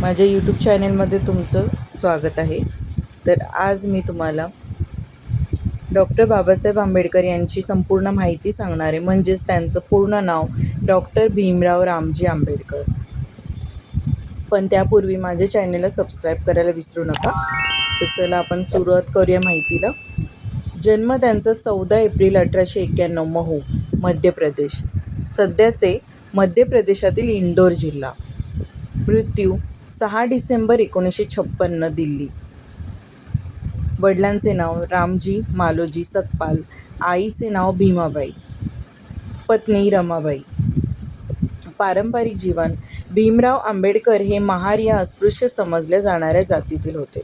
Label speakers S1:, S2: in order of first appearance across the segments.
S1: माझ्या यूट्यूब चॅनेलमध्ये तुमचं स्वागत आहे. तर आज मी तुम्हाला डॉक्टर बाबासाहेब आंबेडकर यांची संपूर्ण माहिती सांगणार आहे. म्हणजेच त्यांचं पूर्ण नाव डॉक्टर भीमराव रामजी आंबेडकर. पण त्यापूर्वी माझ्या चॅनेलला सबस्क्राईब करायला विसरू नका. तर चला आपण सुरुवात करूया माहितीला. जन्म त्यांचा चौदा एप्रिल अठराशे एक्क्याण्णव महू मध्य प्रदेश. सध्याचे मध्य प्रदेशातील इंदोर जिल्हा. मृत्यू सहा डिसेंबर एकोणीसशे छप्पन्न दिल्ली. वडिलांचे नाव रामजी मालोजी सकपाल आईचे नाव भीमाबाई पत्नी रमाबाई. पारंपरिक जीवन भीमराव आंबेडकर हे महार या अस्पृश्य समजल्या जाणाऱ्या जातीतील होते.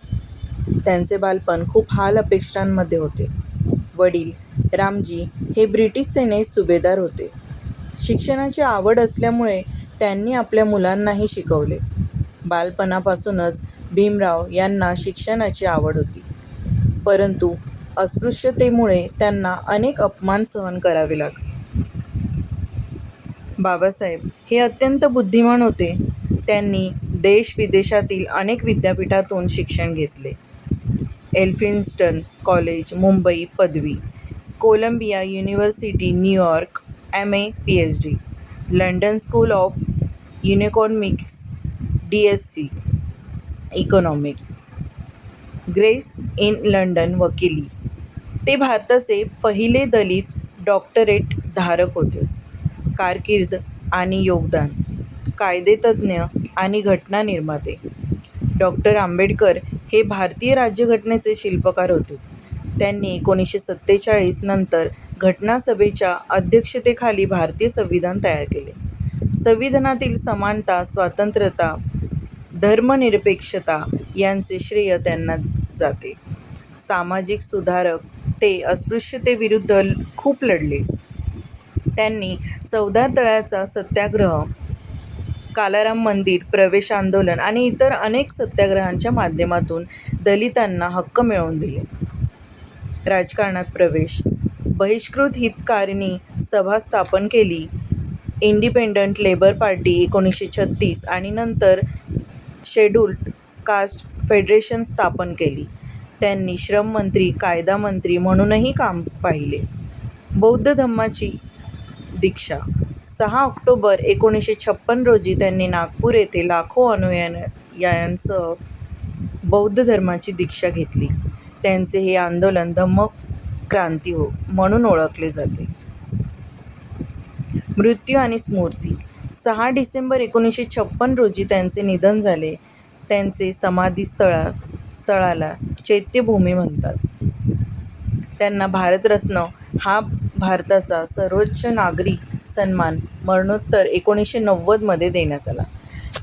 S1: त्यांचे बालपण खूप हाल अपेक्षांमध्ये होते. वडील रामजी हे ब्रिटिश सेनेत सुभेदार होते. शिक्षणाची आवड असल्यामुळे त्यांनी आपल्या मुलांनाही शिकवले. बालपणापासूनच भीमराव यांना शिक्षणाची आवड होती. परंतु अस्पृश्यतेमुळे त्यांना अनेक अपमान सहन करावे लागले बाबासाहेब हे अत्यंत बुद्धिमान होते. त्यांनी देश विदेशातील अनेक विद्यापीठातून शिक्षण घेतले. एल्फिन्स्टन कॉलेज मुंबई पदवी Columbia university New York M A P H D London school of economics D S C economics Gray's Inn London वकिली. ते भारताचे पहिले दलित डॉक्टरेट धारक होते. कारकीर्द आणि योगदान कायदेतज्ञ आणि घटना निर्माते. डॉक्टर आंबेडकर हे भारतीय राज्यघटनेचे शिल्पकार होते. त्यांनी एकोणीसशे सत्तेचाळीस नंतर घटनासभेच्या अध्यक्षतेखाली भारतीय संविधान तयार केले. संविधानातील समानता स्वातंत्र्यता धर्मनिरपेक्षता यांचे श्रेय त्यांना जाते. सामाजिक सुधारक ते अस्पृश्यतेविरुद्ध खूप लढले. त्यांनी चौदा तळ्याचा सत्याग्रह कालाराम मंदिर प्रवेश आंदोलन आणि इतर अनेक सत्याग्रहांच्या माध्यमातून दलितांना हक्क मिळवून दिले. राजकारणात प्रवेश बहिष्कृत हितकारिणी सभा स्थापन केली इंडिपेंडंट लेबर पार्टी एकोणीसशे छत्तीस आणि नंतर शेड्यूल्ड कास्ट फेडरेशन स्थापन केली. त्यांनी श्रम मंत्री कायदा मंत्री म्हणूनही काम पाहिले. बौद्ध धम्माची दीक्षा. सहा ऑक्टोबर एकोणीसशे छप्पन रोजी त्यांनी नागपूर येथे लाखो अनुयायांसह बौद्ध धर्माची दीक्षा घेतली. त्यांचे हे आंदोलन धम्म क्रांती हो म्हणून ओळखले जाते. मृत्यू आणि स्मृती. सहा डिसेंबर एकोणीसशे छप्पन रोजी त्यांचे निधन झाले. त्यांचे समाधीस्थळा स्थळाला चैत्यभूमी म्हणतात. त्यांना भारतरत्न हा भारताचा सर्वोच्च नागरी सन्मान मरणोत्तर एकोणीसशे नव्वदमध्ये देण्यात आला.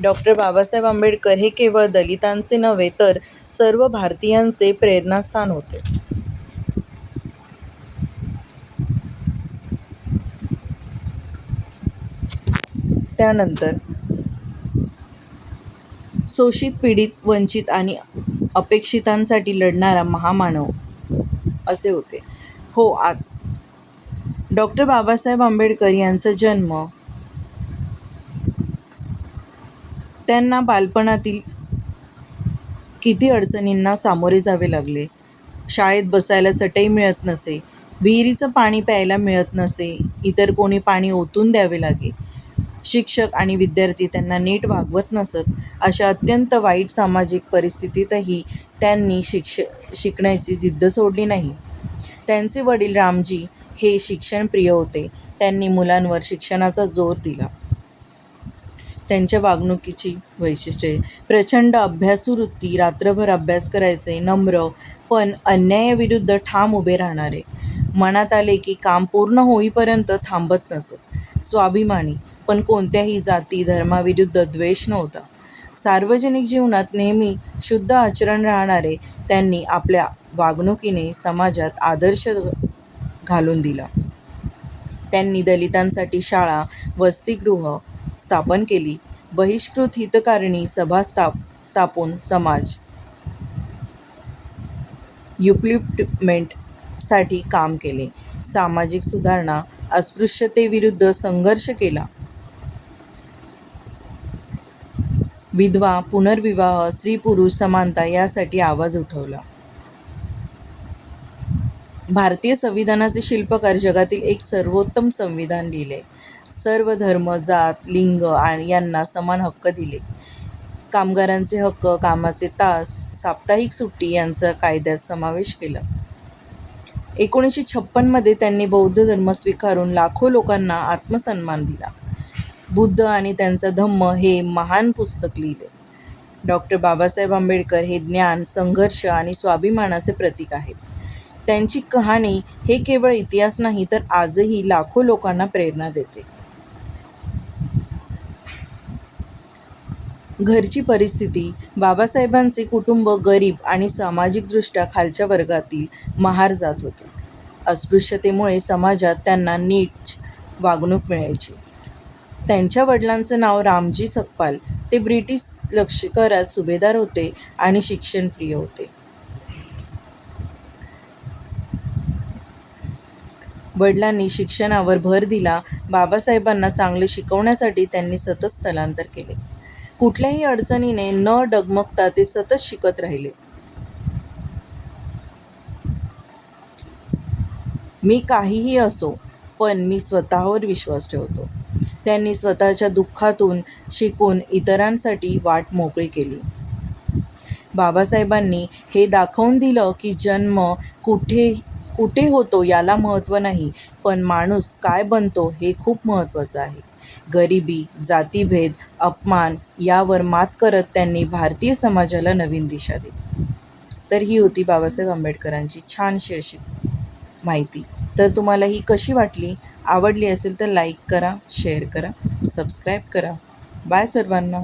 S1: डॉक्टर बाबासाहेब आंबेडकर हे केवळ दलितांचे नव्हे तर सर्व भारतीयांचे प्रेरणास्थान होते. त्यानंतर शोषित पीडित वंचित आणि अपेक्षितांसाठी लढणारा महामानव असे होते. हो आत डॉक्टर बाबासाहेब आंबेडकर यांचा जन्म त्यांना बालपणातील किती अडचणींना सामोरे जावे लागले. शाळेत बसायला चटई मिळत नसे विहिरीचं पाणी प्यायला मिळत नसे इतर कोणी पाणी ओतून द्यावे लागे. शिक्षक आणि विद्यार्थी त्यांना नीट वागवत नसत अशा अत्यंत वाईट सामाजिक परिस्थितीतही त्यांनी शिक्ष शिकण्याची जिद्द सोडली नाही. त्यांचे वडील रामजी हे शिक्षणप्रिय होते. त्यांनी मुलांवर शिक्षणाचा जोर दिला. त्यांच्या वागणुकीची वैशिष्ट्ये. प्रचंड अभ्यासूवृत्ती रात्रभर अभ्यास करायचे नम्र पण अन्यायाविरुद्ध ठाम उभे राहणारे. मनात आले की काम पूर्ण होईपर्यंत थांबत नसत. स्वाभिमानी पण कोणत्याही जाती धर्माविरुद्ध द्वेष नव्हता. सार्वजनिक जीवनात नेहमी शुद्ध आचरण राहणारे त्यांनी आपल्या वागणुकीने समाजात आदर्श घालून दिला. त्यांनी दलितांसाठी शाळा वसतिगृह स्थापन केली. बहिष्कृत हितकारिणी सभा स्थाप स्थापून समाज युप्लिफ्टमेंटसाठी काम केले. सामाजिक सुधारणा अस्पृश्यतेविरुद्ध संघर्ष केला. विधवा पुनर्विवाह स्त्री पुरुष समानता यासाठी आवाज उठवला. भारतीय संविधानाचे शिल्पकार जगातील एक सर्वोत्तम संविधान लिहिले. सर्व धर्म जात लिंग आणि यांना समान हक्क दिले. कामगारांचे हक्क कामाचे तास साप्ताहिक सुट्टी यांचा कायद्यात समावेश केला. एकोणीसशे छप्पनमध्ये त्यांनी बौद्ध धर्म स्वीकारून लाखो लोकांना आत्मसन्मान दिला. बुद्ध आणि त्यांचा धम्म हे महान पुस्तक लिहिले. डॉक्टर बाबासाहेब आंबेडकर हे ज्ञान संघर्ष आणि स्वाभिमानाचे प्रतीक आहेत. त्यांची कहाणी हे केवळ इतिहास नाही तर आजही लाखो लोकांना प्रेरणा देते. घरची परिस्थिती बाबासाहेबांचे कुटुंब गरीब आणि सामाजिकदृष्ट्या खालच्या वर्गातील महार जात होते. अस्पृश्यतेमुळे समाजात त्यांना नीट वागणूक मिळायची. त्यांच्या वडिलांचं नाव रामजी सकपाल. ते ब्रिटिश लष्करात सुभेदार होते आणि शिक्षणप्रिय होते. वडिलांनी शिक्षणावर भर दिला. बाबासाहेबांना चांगले शिकवण्यासाठी त्यांनी सतत स्थलांतर केले. कुठल्याही अडचणीने न डगमगता ते सतत शिकत राहिले. मी काहीही असो पण मी स्वतःवर विश्वास ठेवतो. त्यांनी स्वतःच्या दुःखातून शिकून इतरांसाठी वाट मोकळी केली. बाबासाहेबांनी हे दाखवून दिलं की जन्म कुठे कुठे होतो याला महत्त्व नाही पण माणूस काय बनतो हे खूप महत्त्वाचं आहे. गरिबी जातीभेद अपमान यावर मात करत त्यांनी भारतीय समाजाला नवीन दिशा दिली. तर ही होती बाबासाहेब आंबेडकरांची छानशी अशी माहिती. तर तुम्हाला ही कशी वाटली आवडली असेल तर लाईक करा शेअर करा सबस्क्राईब करा. बाय सर्वांना.